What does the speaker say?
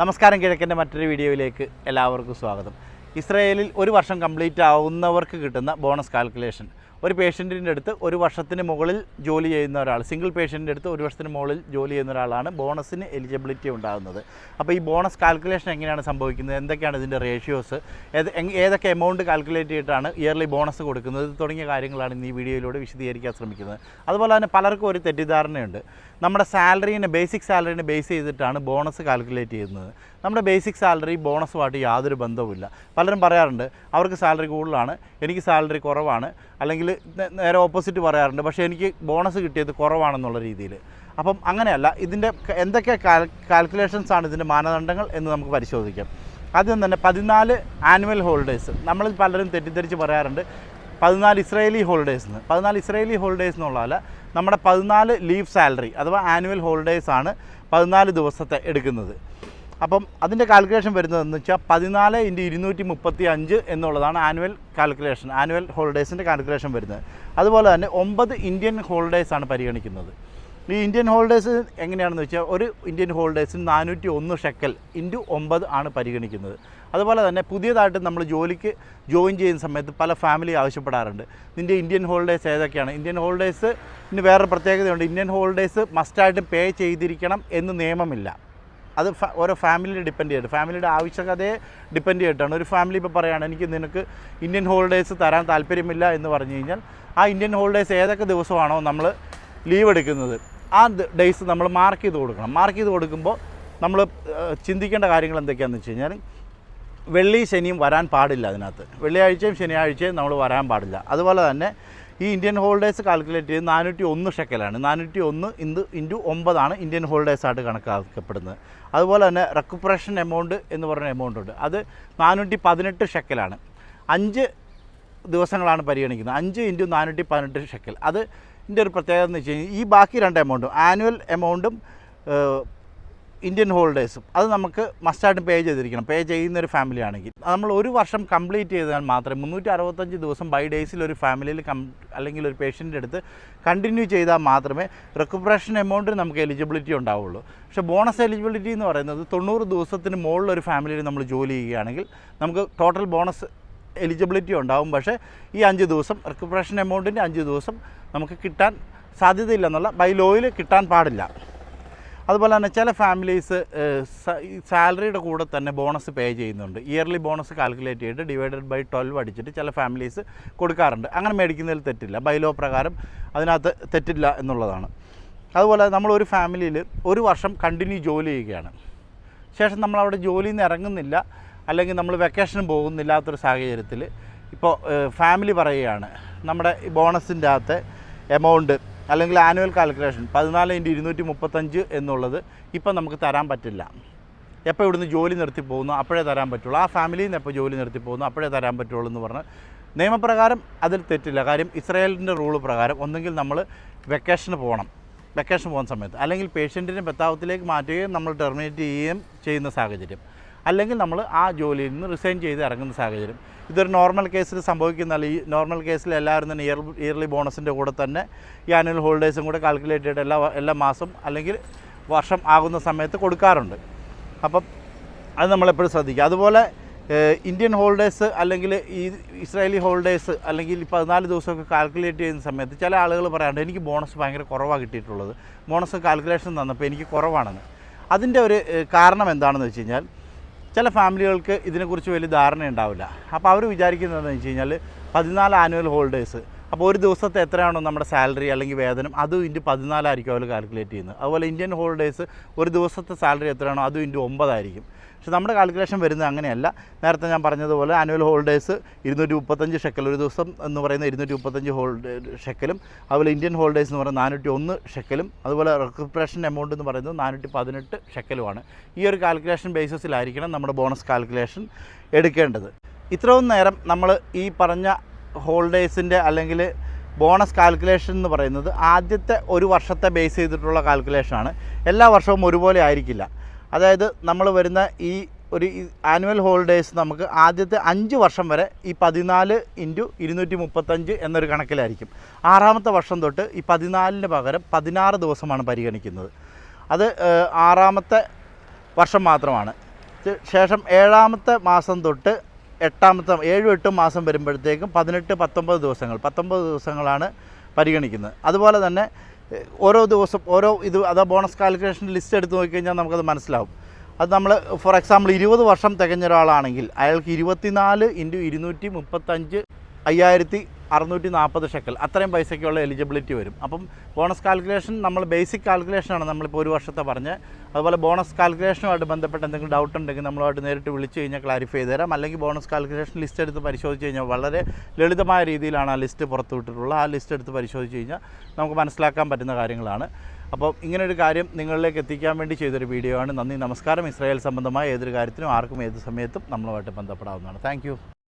നമസ്കാരം കിഴക്കന്റെ മറ്റൊരു വീഡിയോയിലേക്ക് എല്ലാവർക്കും സ്വാഗതം. ഇസ്രയേലിൽ ഒരു വർഷം കംപ്ലീറ്റ് ആവുന്നവർക്ക് കിട്ടുന്ന ബോണസ് കാൽക്കുലേഷൻ. ഒരു പേഷ്യന്റിന്റെ അടുത്ത് ഒരു വർഷത്തിന് മുകളിൽ ജോലി ചെയ്യുന്ന ഒരാൾ സിംഗിൾ പേഷ്യന്റിന്റെ അടുത്ത് ഒരു വർഷത്തിന് മുകളിൽ ജോലി ചെയ്യുന്ന ഒരാളാണ് ബോണസിന് എലിജിബിലിറ്റി ഉണ്ടാകുന്നത്. അപ്പോൾ ഈ ബോണസ് കാൽക്കുലേഷൻ എങ്ങനെയാണ് സംഭവിക്കുന്നത്? എന്തൊക്കെയാണ് ഇതിന്റെ റേഷ്യോസ്? ഏതൊക്കെ എമൗണ്ട് കാൽക്കുലേറ്റ് ചെയ്തിട്ടാണ് ഇയർലി ബോണസ് കൊടുക്കുന്നത്? തുടങ്ങിയ കാര്യങ്ങളാണ് ഇന്ന് ഈ വീഡിയോയിലൂടെ വിശദീകരിക്കാൻ ശ്രമിക്കുന്നത്. അതുപോലെ തന്നെ പലർക്കും ഒരു തെറ്റിദ്ധാരണയുണ്ട്. നമ്മുടെ സാലറീനെ ബേസിക് സാലറീനെ ബേസ് ചെയ്തിട്ടാണ് ബോണസ് കാൽക്കുലേറ്റ് ചെയ്യുന്നത്. നമ്മുടെ ബേസിക് സാലറി ബോണസുമായിട്ട് യാതൊരു ബന്ധവുമില്ല. പലരും പറയാറുണ്ട് അവർക്ക് സാലറി കൂടുതലാണ് എനിക്ക് സാലറി കുറവാണ് അല്ലെങ്കിൽ നേരെ ഓപ്പോസിറ്റ് പറയാറുണ്ട്. പക്ഷേ എനിക്ക് ബോണസ് കിട്ടിയത് കുറവാണെന്നുള്ള രീതിയിൽ അപ്പം അങ്ങനെയല്ല ഇതിന്റെ എന്തൊക്കെ കാൽ കാൽക്കുലേഷൻസ് ആണ് ഇതിന്റെ മാനദണ്ഡങ്ങൾ എന്ന് നമുക്ക് പരിശോധിക്കാം. ആദ്യം തന്നെ പതിനാല് ആനുവൽ ഹോളിഡേയ്സ് നമ്മൾ പലരും തെറ്റിദ്ധരിച്ച് പറയാറുണ്ട് പതിനാല് ഇസ്രയേലി ഹോളിഡേയ്സ് എന്ന് പതിനാല് ഇസ്രയേലി ഹോളിഡേയ്സ് എന്നുള്ളതല്ല നമ്മുടെ പതിനാല് ലീവ് സാലറി അഥവാ ആനുവൽ ഹോളിഡേയ്സ് ആണ് പതിനാല് ദിവസത്തെ എടുക്കുന്നത്. അപ്പം അതിന്റെ കാൽക്കുലേഷൻ വരുന്നതെന്ന് വെച്ചാൽ പതിനാല് ഇന്റു ഇരുന്നൂറ്റി മുപ്പത്തി അഞ്ച് എന്നുള്ളതാണ് ആനുവൽ കാൽക്കുലേഷൻ ആനുവൽ ഹോളിഡേയ്സിന്റെ കാൽക്കുലേഷൻ വരുന്നത്. അതുപോലെ തന്നെ ഒമ്പത് ഇന്ത്യൻ ഹോളിഡേയ്സ് ആണ് പരിഗണിക്കുന്നത്. ഈ ഇന്ത്യൻ ഹോളിഡേസ് എങ്ങനെയാണെന്ന് വെച്ചാൽ ഒരു ഇന്ത്യൻ ഹോളിഡേയ്സിന് നാനൂറ്റി ഒന്ന് ഷെക്കൽ ഇന്റു ഒമ്പത് ആണ് പരിഗണിക്കുന്നത്. അതുപോലെ തന്നെ പുതിയതായിട്ട് നമ്മൾ ജോലിക്ക് ജോയിൻ ചെയ്യുന്ന സമയത്ത് പല ഫാമിലി ആവശ്യപ്പെടാറുണ്ട്. നിന്റെ ഇന്ത്യൻ ഹോളിഡേയ്സ് ഏതൊക്കെയാണ്? ഇന്ത്യൻ ഹോളിഡേയ്സിന് വേറെ പ്രത്യേകതയുണ്ട്. ഇന്ത്യൻ ഹോളിഡേയ്സ് മസ്റ്റായിട്ടും പേ ചെയ്തിരിക്കണം എന്ന് നിയമമില്ല. അത് ഓരോ ഫാമിലി ഡിപ്പെൻഡ് ചെയ്തിട്ട് ഫാമിലിയുടെ ആവശ്യകതയെ ഡിപ്പെൻഡ് ചെയ്തിട്ടാണ്. ഒരു ഫാമിലി ഇപ്പോൾ പറയുകയാണ് എനിക്ക് നിനക്ക് ഇന്ത്യൻ ഹോളിഡേയ്സ് തരാൻ താല്പര്യമില്ല എന്ന് പറഞ്ഞു കഴിഞ്ഞാൽ ആ ഇന്ത്യൻ ഹോളിഡേയ്സ് ഏതൊക്കെ ദിവസമാണോ നമ്മൾ ലീവ് എടുക്കുന്നത് ആ ഡേയ്സ് നമ്മൾ മാർക്ക് ചെയ്ത് കൊടുക്കണം. മാർക്ക് ചെയ്ത് കൊടുക്കുമ്പോൾ നമ്മൾ ചിന്തിക്കേണ്ട കാര്യങ്ങൾ എന്തൊക്കെയാണെന്ന് വെച്ച് കഴിഞ്ഞാൽ വെള്ളി ശനിയും വരാൻ പാടില്ല അതിനകത്ത്. വെള്ളിയാഴ്ചയും ശനിയാഴ്ചയും നമ്മൾ വരാൻ പാടില്ല. അതുപോലെ തന്നെ ഈ ഇന്ത്യൻ ഹോൾഡേഴ്സ് കാൽക്കുലേറ്റ് ചെയ്ത് നാനൂറ്റി ഒന്ന് ഷെക്കലാണ് നാനൂറ്റി ഒന്ന് ഇന്ന് ഇന്റു ഒമ്പതാണ് ഇന്ത്യൻ ഹോളിഡേയ്സ് ആയിട്ട് കണക്കാക്കപ്പെടുന്നത്. അതുപോലെ തന്നെ റെക്കുപ്പറേഷൻ എമൗണ്ട് എന്ന് പറയുന്ന എമൗണ്ട് ഉണ്ട്. അത് നാനൂറ്റി പതിനെട്ട് ഷെക്കലാണ് അഞ്ച് ദിവസങ്ങളാണ് പരിഗണിക്കുന്നത്. അഞ്ച് ഇന്റു നാനൂറ്റി പതിനെട്ട് ഷെക്കൽ അത് ഇതിന്റെ ഒരു പ്രത്യേകത എന്ന് വെച്ച് കഴിഞ്ഞാൽ ഈ ബാക്കി രണ്ട് എമൗണ്ടും ആനുവൽ എമൗണ്ടും ഇന്ത്യൻ ഹോളിഡേഴ്സും അത് നമുക്ക് മസ്റ്റായിട്ട് പേ ചെയ്തിരിക്കണം. പേ ചെയ്യുന്ന ഒരു ഫാമിലി ആണെങ്കിൽ നമ്മൾ ഒരു വർഷം കംപ്ലീറ്റ് ചെയ്താൽ മാത്രമേ മുന്നൂറ്റി അറുപത്തഞ്ച് ദിവസം ബൈ ഡേയ്സിൽ ഒരു ഫാമിലിയിൽ കം അല്ലെങ്കിൽ ഒരു പേഷ്യന്റെ അടുത്ത് കണ്ടിന്യൂ ചെയ്താൽ മാത്രമേ റെക്കുപ്പറേഷൻ എമൗണ്ടിന് നമുക്ക് എലിജിബിലിറ്റി ഉണ്ടാവുള്ളൂ. പക്ഷേ ബോണസ് എലിജിബിലിറ്റി എന്ന് പറയുന്നത് തൊണ്ണൂറ് ദിവസത്തിന് മുകളിൽ ഒരു ഫാമിലിയിൽ നമ്മൾ ജോലി ചെയ്യുകയാണെങ്കിൽ നമുക്ക് ടോട്ടൽ ബോണസ് എലിജിബിലിറ്റി ഉണ്ടാവും. പക്ഷേ ഈ അഞ്ച് ദിവസം റിക്കപ്പറേഷൻ എമൗണ്ടിന്റെ അഞ്ച് ദിവസം നമുക്ക് കിട്ടാൻ സാധ്യതയില്ലെന്നുള്ള ബൈ ലോയിൽ കിട്ടാൻ പാടില്ല. അതുപോലെ തന്നെ ചില ഫാമിലീസ് സാലറിയുടെ കൂടെ തന്നെ ബോണസ് പേ ചെയ്യുന്നുണ്ട്. ഇയർലി ബോണസ് കാൽക്കുലേറ്റ് ചെയ്തിട്ട് ഡിവൈഡഡ് ബൈ ട്വൽവ് അടിച്ചിട്ട് ചില ഫാമിലീസ് കൊടുക്കാറുണ്ട്. അങ്ങനെ മേടിക്കുന്നതിൽ തെറ്റില്ല. ബൈലോ പ്രകാരം അതിനകത്ത് തെറ്റില്ല എന്നുള്ളതാണ്. അതുപോലെ നമ്മൾ ഒരു ഫാമിലിയിൽ ഒരു വർഷം കണ്ടിന്യൂ ജോലി ചെയ്യുകയാണ്. ശേഷം നമ്മൾ അവിടെ ജോലിയിൽ നിന്ന് ഇറങ്ങുന്നില്ല. അല്ലെങ്കിൽ നമ്മൾ വെക്കേഷന് പോകുന്നില്ലാത്തൊരു സാഹചര്യത്തിൽ ഇപ്പോൾ ഫാമിലി പറയുകയാണ് നമ്മുടെ ബോണസിന്റെ അകത്തെ എമൗണ്ട് അല്ലെങ്കിൽ ആനുവൽ കാൽക്കുലേഷൻ പതിനാല് ഇന്റു ഇരുന്നൂറ്റി മുപ്പത്തഞ്ച് എന്നുള്ളത് ഇപ്പം നമുക്ക് തരാൻ പറ്റില്ല. എപ്പോൾ ഇവിടുന്ന് ജോലി നിർത്തി പോകുന്നു അപ്പോഴേ തരാൻ പറ്റുള്ളൂ. ആ ഫാമിലിയിൽ നിന്ന് എപ്പോൾ ജോലി നിർത്തി പോകുന്നു അപ്പോഴേ തരാൻ പറ്റുള്ളൂ എന്ന് പറഞ്ഞ് നിയമപ്രകാരം അതിൽ തെറ്റില്ല. കാര്യം ഇസ്രായേലിന്റെ റൂൾ പ്രകാരം ഒന്നെങ്കിൽ നമ്മൾ വെക്കേഷന് പോകണം. വെക്കേഷൻ പോകുന്ന സമയത്ത് അല്ലെങ്കിൽ പേഷ്യന്റിനെ ബത്താവത്തിലേക്ക് മാറ്റുകയും നമ്മൾ ടെർമിനേറ്റ് ചെയ്യുകയും ചെയ്യുന്ന സാഹചര്യം. അല്ലെങ്കിൽ നമ്മൾ ആ ജോലിയിൽ നിന്ന് റിസൈൻ ചെയ്ത് ഇറങ്ങുന്ന സാഹചര്യം. ഇതൊരു നോർമൽ കേസിൽ സംഭവിക്കുന്നതല്ല. ഈ നോർമൽ കേസിൽ എല്ലാവരും തന്നെ ഇയർ ഇയർലി ബോണസിന്റെ കൂടെ തന്നെ ഈ ആനുവൽ ഹോളിഡേയ്സും കൂടെ കാൽക്കുലേറ്റ് ചെയ്തിട്ട് എല്ലാ എല്ലാ മാസം അല്ലെങ്കിൽ വർഷം ആകുന്ന സമയത്ത് കൊടുക്കാറുണ്ട്. അപ്പം അത് നമ്മളെപ്പോഴും ശ്രദ്ധിക്കുക. അതുപോലെ ഇന്ത്യൻ ഹോളിഡേയ്സ് അല്ലെങ്കിൽ ഈ ഇസ്രായേലി ഹോളിഡേയ്സ് അല്ലെങ്കിൽ പതിനാല് ദിവസമൊക്കെ കാൽക്കുലേറ്റ് ചെയ്യുന്ന സമയത്ത് ചില ആളുകൾ പറയാറുണ്ട് എനിക്ക് ബോണസ് ഭയങ്കര കുറവാണ് കിട്ടിയിട്ടുള്ളത്. ബോണസ് കാൽക്കുലേഷൻ തന്നപ്പോൾ എനിക്ക് കുറവാണെന്ന്. അതിന്റെ ഒരു കാരണം എന്താണെന്ന് വെച്ച് കഴിഞ്ഞാൽ ചില ഫാമിലികൾക്ക് ഇതിനെക്കുറിച്ച് വലിയ ധാരണ ഉണ്ടാവില്ല അപ്പോൾ അവർ വിചാരിക്കുന്നതെന്ന് വെച്ച് കഴിഞ്ഞാൽ പതിനാല് ആനുവൽ ഹോളിഡേയ്സ് അപ്പോൾ ഒരു ദിവസത്തെ എത്രയാണോ നമ്മുടെ സാലറി അല്ലെങ്കിൽ വേതനം അതും ഇന്റു പതിനാലായിരിക്കും അവർ കാൽക്കുലേറ്റ് ചെയ്യുന്നത്. അതുപോലെ ഇന്ത്യൻ ഹോളിഡേയ്സ് ഒരു ദിവസത്തെ സാലറി എത്രയാണോ അതും ഇന്റു ഒമ്പതായിരിക്കും. പക്ഷെ നമ്മുടെ കാൽക്കുലേഷൻ വരുന്നത് അങ്ങനെയല്ല. നേരത്തെ ഞാൻ പറഞ്ഞതുപോലെ ആനുവൽ ഹോളിഡേയ്സ് ഇരുന്നൂറ്റി മുപ്പത്തഞ്ച് ഷെക്കൽ ഒരു ദിവസം എന്ന് പറയുന്ന ഇരുന്നൂറ്റി മുപ്പത്തഞ്ച് ഹോൾഡേ ഷെക്കലും അതുപോലെ ഇന്ത്യൻ ഹോളിഡേയ്സ് എന്ന് പറയുന്നത് നാനൂറ്റി ഒന്ന് ഷെക്കലും അതുപോലെ റെക്കുപ്രേഷൻ എമൗണ്ട് എന്ന് പറയുന്നത് നാനൂറ്റി പതിനെട്ട് ഷെക്കലുമാണ്. ഈ ഒരു കാൽക്കുലേഷൻ ബേസിസിലായിരിക്കണം നമ്മുടെ ബോണസ് കാൽക്കുലേഷൻ എടുക്കേണ്ടത്. ഇത്രയും നേരം നമ്മൾ ഈ പറഞ്ഞ ഹോളിഡേയ്സിന്റെ അല്ലെങ്കിൽ ബോണസ് കാൽക്കുലേഷൻ എന്ന് പറയുന്നത് ആദ്യത്തെ ഒരു വർഷത്തെ ബേസ് ചെയ്തിട്ടുള്ള കാൽക്കുലേഷനാണ്. എല്ലാ വർഷവും ഒരുപോലെ ആയിരിക്കില്ല. അതായത് നമ്മൾ വരുന്ന ഈ ഒരു ആനുവൽ ഹോളിഡേയ്സ് നമുക്ക് ആദ്യത്തെ അഞ്ച് വർഷം വരെ ഈ പതിനാല് ഇന്റു ഇരുന്നൂറ്റി മുപ്പത്തഞ്ച് എന്നൊരു കണക്കിലായിരിക്കും. ആറാമത്തെ വർഷം തൊട്ട് ഈ പതിനാലിന് പകരം പതിനാറ് ദിവസമാണ് പരിഗണിക്കുന്നത്. അത് ആറാമത്തെ വർഷം മാത്രമാണ്. ശേഷം ഏഴാമത്തെ മാസം തൊട്ട് എട്ടാമത്തെ ഏഴും എട്ടും മാസം വരുമ്പോഴത്തേക്കും പതിനെട്ട് പത്തൊമ്പത് ദിവസങ്ങൾ. പത്തൊമ്പത് ദിവസങ്ങളാണ് പരിഗണിക്കുന്നത്. അതുപോലെ തന്നെ ഓരോ ദിവസം ഓരോ ഇത് അതാ ബോണസ് കാൽക്കുലേഷൻ ലിസ്റ്റ് എടുത്ത് നോക്കിക്കഴിഞ്ഞാൽ നമുക്കത് മനസ്സിലാവും. അത് നമ്മൾ ഫോർ എക്സാമ്പിൾ ഇരുപത് വർഷം തികഞ്ഞ ഒരാളാണെങ്കിൽ അയാൾക്ക് ഇരുപത്തിനാല് ഇന്റു ഇരുന്നൂറ്റി മുപ്പത്തഞ്ച് അയ്യായിരത്തി അറുന്നൂറ്റി നാൽപ്പത് ഷെക്കൽ. അത്രയും പൈസയ്ക്കുള്ള എലിജിബിലിറ്റി വരും. അപ്പം ബോണസ് കാൽക്കുലേഷൻ നമ്മൾ ബേസിക് കാൽക്കുലേഷനാണ് നമ്മളിപ്പോൾ ഒരു വർഷത്തെ പറഞ്ഞ്. അതുപോലെ ബോണസ് കാൽക്കുലേഷനുമായിട്ട് ബന്ധപ്പെട്ട് എന്തെങ്കിലും ഡൗട്ട് ഉണ്ടെങ്കിൽ നമ്മളുമായിട്ട് നേരിട്ട് വിളിച്ച് കഴിഞ്ഞാൽ ക്ലാരിഫൈ ചെയ്ത് തരാം. അല്ലെങ്കിൽ ബോണസ് കാൽക്കുലേഷൻ ലിസ്റ്റ് എടുത്ത് പരിശോധിച്ച് കഴിഞ്ഞാൽ വളരെ ലളിതമായ രീതിയിലാണ് ആ ലിസ്റ്റ് പുറത്തു വിട്ടിട്ടുള്ളത്. ആ ലിസ്റ്റ് എടുത്ത് പരിശോധിച്ച് കഴിഞ്ഞാൽ നമുക്ക് മനസ്സിലാക്കാൻ പറ്റുന്ന കാര്യങ്ങളാണ്. അപ്പോൾ ഇങ്ങനൊരു കാര്യം നിങ്ങളിലേക്ക് എത്തിക്കാൻ വേണ്ടി ചെയ്തൊരു വീഡിയോ ആണ്. നന്ദി നമസ്കാരം. ഇസ്രായേൽ സംബന്ധമായ ഏതൊരു കാര്യത്തിനും ആർക്കും ഏത് സമയത്തും നമ്മളുമായിട്ട് ബന്ധപ്പെടാവുന്നതാണ്. താങ്ക്